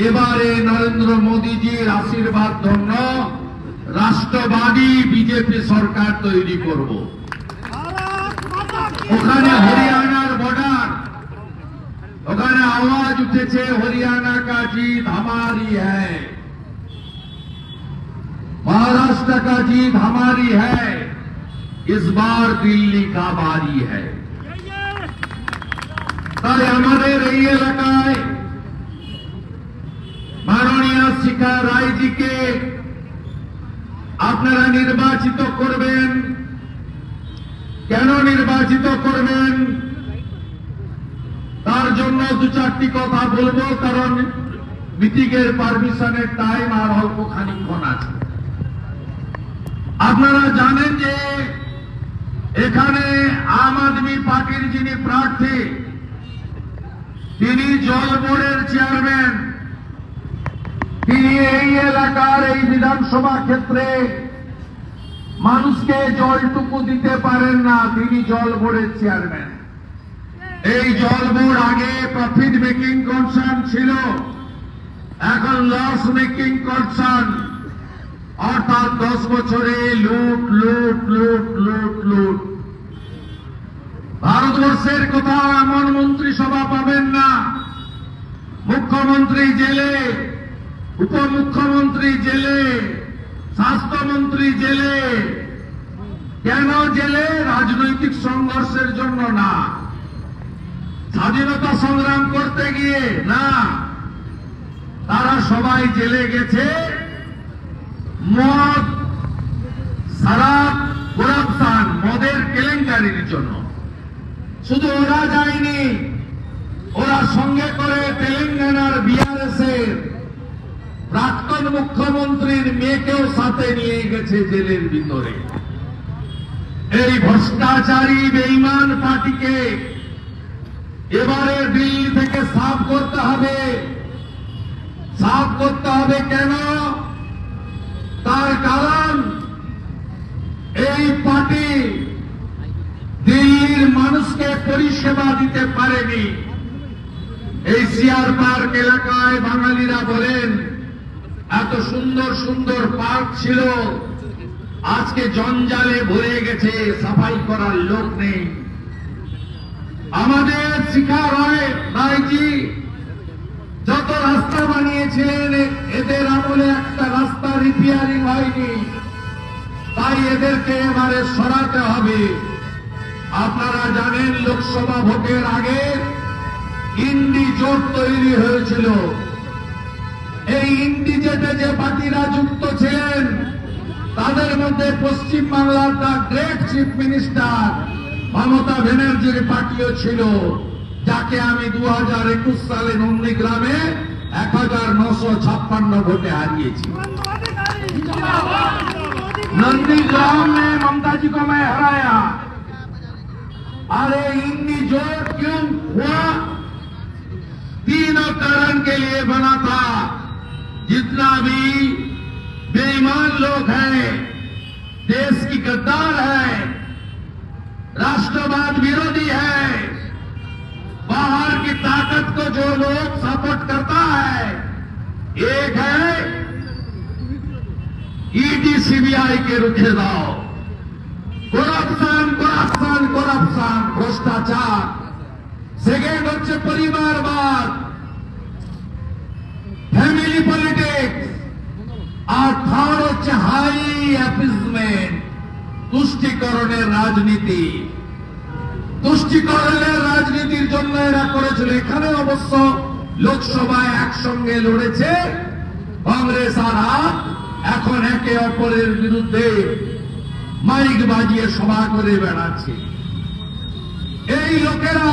এবারে নরেন্দ্র মোদীজির আশীর্বাদ ধন্য রাষ্ট্রবাদী বিজেপি সরকার তৈরি করব ওখানে হরিয়ানার বর্ডার ওখানে আওয়াজ উঠেছে হরিয়ানা का जीत हमारी है महाराष्ट्र का जीत हमारी है इस बार दिल्ली का बारी है তাই আমাদের এই এলাকায় মাননীয় শিখা রায়জিকে আপনারা নির্বাচিত করবেন। কেন নির্বাচিত করবেন? তার জন্য দু চারটি কথা বলব, কারণ মিটিংয়ের পারমিশনের টাইম আর অল্প খানিক্ষণ আছে। আপনারা জানেন যে এখানে আম আদমি পার্টির যিনি প্রার্থী তিনি জল বোর্ডের চেয়ারম্যান। তিনি এই এলাকার এই বিধানসভা ক্ষেত্রে মানুষকে জলটুকু দিতে পারেন না, তিনি জল বোর্ডের চেয়ারম্যান। এই জল বোর্ড আগে প্রফিট মেকিং কনসার্ন ছিল, এখন লস মেকিং কনসার্ন অর্থাৎ দশ বছরে লুট লুট লুট লুট লুট। ভারতবর্ষের কোথাও এমন মন্ত্রিসভা পাবেন না। মুখ্যমন্ত্রী জেলে, উপমুখ্যমন্ত্রী জেলে, স্বাস্থ্যমন্ত্রী জেলে। কেন জেলে? রাজনৈতিক সংঘর্ষের জন্য না। স্বাধীনতা সংগ্রাম করতে গিয়ে না। তারা সবাই জেলে গেছে। মদ সারাপ করাপশন মদের কেলেঙ্কারির জন্য। শুধু ওরা যায়নি, ওরা সঙ্গে করে তেলেঙ্গানার বিআরএস এর প্রাক্তন মুখ্যমন্ত্রীর মেয়েকেও সাথে নিয়ে গেছে জেলের ভিতরে। এই ভ্রষ্টাচারী বেইমান পার্টিকে এবারে দিল্লি থেকে সাফ করতে হবে। সাফ করতে হবে কেন? তার কারণ মানুষকে পরিষেবা দিতে পারেনি। এই সিয়ার পার্ক এলাকায় বাঙালিরা বলেন, এত সুন্দর সুন্দর পার্ক ছিল, আজকে জঞ্জালে ভরে গেছে, সাফাই করার লোক নেই। আমাদের শিখা রায় রায়জি যত রাস্তা বানিয়েছিলেন এদের আমলে একটা রাস্তা রিপেয়ারিং হয়নি। তাই এদেরকে এবারে সরাতে হবে। আপনারা জানেন লোকসভা ভোটের আগে ইন্ডি জোট তৈরি হয়েছিল এই ইন্ডি জেটে যে পার্টিরা যুক্ত ছিলেন তাদের মধ্যে পশ্চিম বাংলার the great chief minister Mamata ব্যানার্জির পার্টিও ছিল যাকে আমি দু হাজার একুশ সালে নন্দীগ্রামে এক হাজার নশো ছাপ্পান্ন ভোটে হারিয়েছি नंदीग्राम में ममता जी को मैं हराया अरे इनकी ज़ोर क्यों हुआ? तीनों कारण के लिए बना था। जितना भी बेईमान लोग हैं, देश की गद्दार है, राष्ट्रवाद विरोधी है, बाहर की ताकत को जो लोग सपोर्ट करता है, एक है ईडी सीबीआई के रुखेदार करप्शन करप्शन करप्शन। হচ্ছে পরিবারবাদ ফ্যামিলি পলিটিক্স আর থার্ড হচ্ছে হাই অ্যাপিসমেন্ট তুষ্টিকরণের রাজনীতি। তুষ্টিকরণের রাজনীতির জন্য এরা করেছিল। এখানে অবশ্য লোকসভায় একসঙ্গে লড়েছে কংগ্রেস আর এখন একে অপরের বিরুদ্ধে মাইক বাজিয়ে সভা করে বেড়াচ্ছে। এই লোকেরা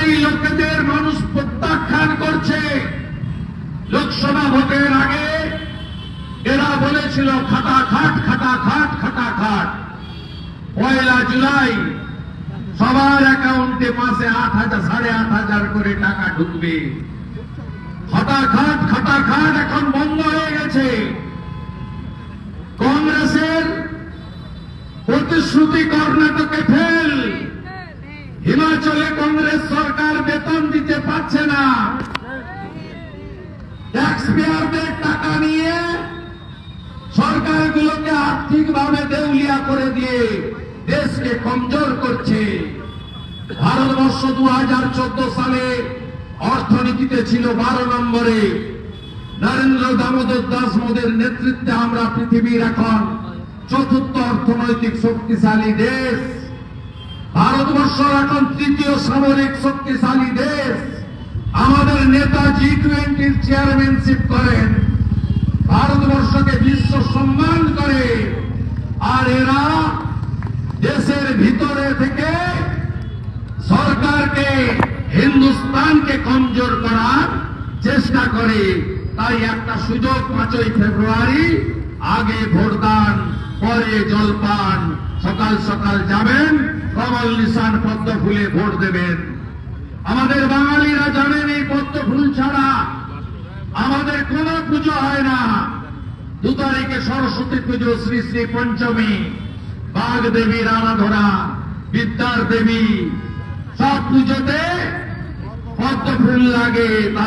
এই লোকেদের মানুষ প্রত্যাখ্যান করছে। লোকসভা ভোটের আগে এরা বলেছিল, খাটা খাট খাটা খাট খাটা খাট। পয়লা জুলাই সবার অ্যাকাউন্টে মাসে আট হাজার, সাড়ে আট হাজার করে টাকা ঢুকবে। খাটাখাট খাটাখাট এখন বন্ধ হয়ে গেছে। কংগ্রেসের প্রতিশ্রুতি কর্ণাটকে ফেল। হিমাচলে কংগ্রেস সরকার বেতন দিতে পারছে না। ট্যাক্সপেয়ারদের টাকা নিয়ে সরকারগুলোকে আর্থিকভাবে দেউলিয়া করে দিয়ে দেশকে কমজোর করছে। ভারতবর্ষ দু হাজার চোদ্দ সালে অর্থনীতিতে ছিল বারো নম্বরে। নরেন্দ্র দামোদর দাস মোদের নেতৃত্বে আমরা পৃথিবীর এখন চতুর্থ অর্থনৈতিক শক্তিশালী দেশ। ভারতবর্ষ এখন তৃতীয় সামরিক শক্তিশালী দেশ। আমাদের নেতা জি টোয়েন্টির চেয়ারম্যানশিপ করেন। ভারতবর্ষকে বিশ্ব সম্মান করে। আর এরা দেশের ভিতরে থেকে সরকারকে, হিন্দুস্তানকে কমজোর করার চেষ্টা করে। তাই একটা সুযোগ পাঁচই ফেব্রুয়ারি আগে ভোটদান পরে জলপান সকাল সকাল যাবেন, কমল নিশান পদ্ম ফুলে ভোট দেবেন। আমাদের বাঙালিরা জানেন এই পদ্ম ফুল ছাড়া আমাদের কোনো পুজো হয় না। দু তারিখে সরস্বতী পুজো শ্রী শ্রী পঞ্চমী, বাঘ দেবীর আরাধনা বিদ্যার দেবী, সব পুজোতে পদ্ম ফুল লাগে, তাই